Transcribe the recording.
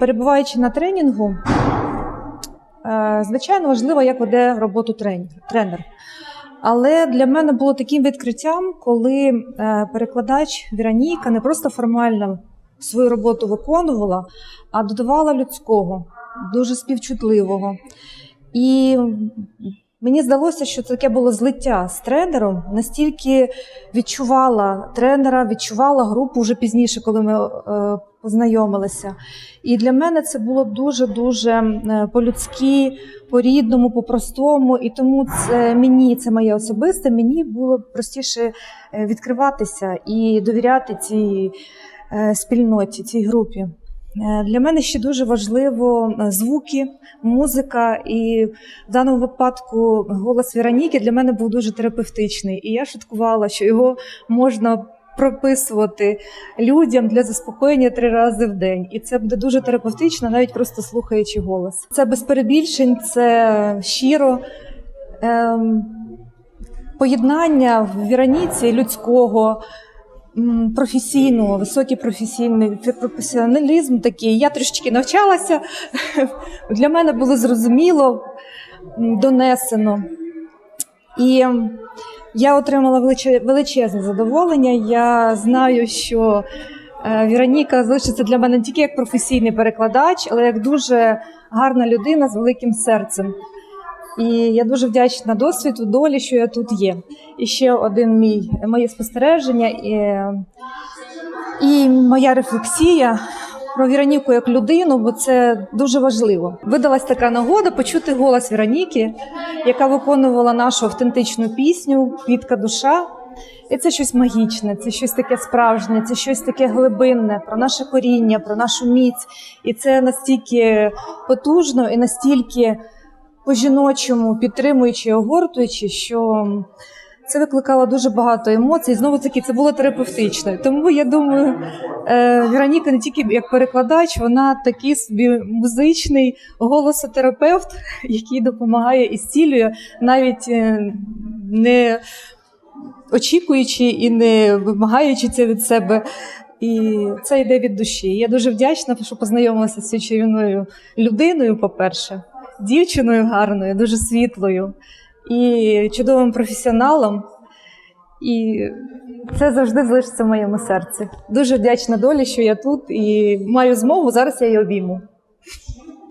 перебуваючи на тренінгу, е, звичайно, важливо, як веде роботу тренер. Але для мене було таким відкриттям, коли е, перекладач Віроніка не просто формально свою роботу виконувала, а додавала людського, дуже співчутливого. І мені здалося, що таке було злиття з тренером. Настільки відчувала тренера, відчувала групу вже пізніше, коли ми е, познайомилися. І для мене це було дуже дуже е, по-людськи, по-рідному, по-простому. І тому це мені, це моє особисте, мені було простіше е, відкриватися і довіряти цій е, спільноті, цій групі. Е, Для мене ще дуже важливо е, звуки, музика, і в даному випадку голос Вероніки для мене був дуже терапевтичний. І я шуткувала, що його можна прописувати людям для заспокоєння три рази в день. І це буде дуже терапевтично, навіть просто слухаючи голос. Це без перебільшень, це щиро. Ем, поєднання в Віроніці людського. Професійного, високий професійний професіоналізм такий. Я трішечки навчалася. Для мене було зрозуміло, донесено. І я отримала величезне задоволення. Я знаю, що е, Віроніка залишиться для мене не тільки як професійний перекладач, але як дуже гарна людина з великим серцем. І я дуже вдячна досвіду, долі, що я тут є. І ще один мій моє спостереження і, і моя рефлексія про Віроніку як людину, бо це дуже важливо. Видалась така нагода почути голос Віроніки, яка виконувала нашу автентичну пісню Квітка душа. І це щось магічне, це щось таке справжнє, це щось таке глибинне про наше коріння, про нашу міць. І це настільки потужно і настільки по-жіночому підтримуючи і огортуючи, що це викликало дуже багато емоцій. Знову таки, це було терапевтично. Тому я думаю, е, Вероніка не тільки як перекладач, вона такий собі музичний голосотерапевт, який допомагає і зцілює, навіть е, не очікуючи і не вимагаючи це від себе. І це йде від душі. Я дуже вдячна, що познайомилася з цією чарівною людиною, по-перше, дівчиною гарною, дуже світлою і чудовим професіоналом. І це завжди залишиться в моєму серці. Дуже вдячна долі, що я тут і маю змогу. Зараз я її обійму.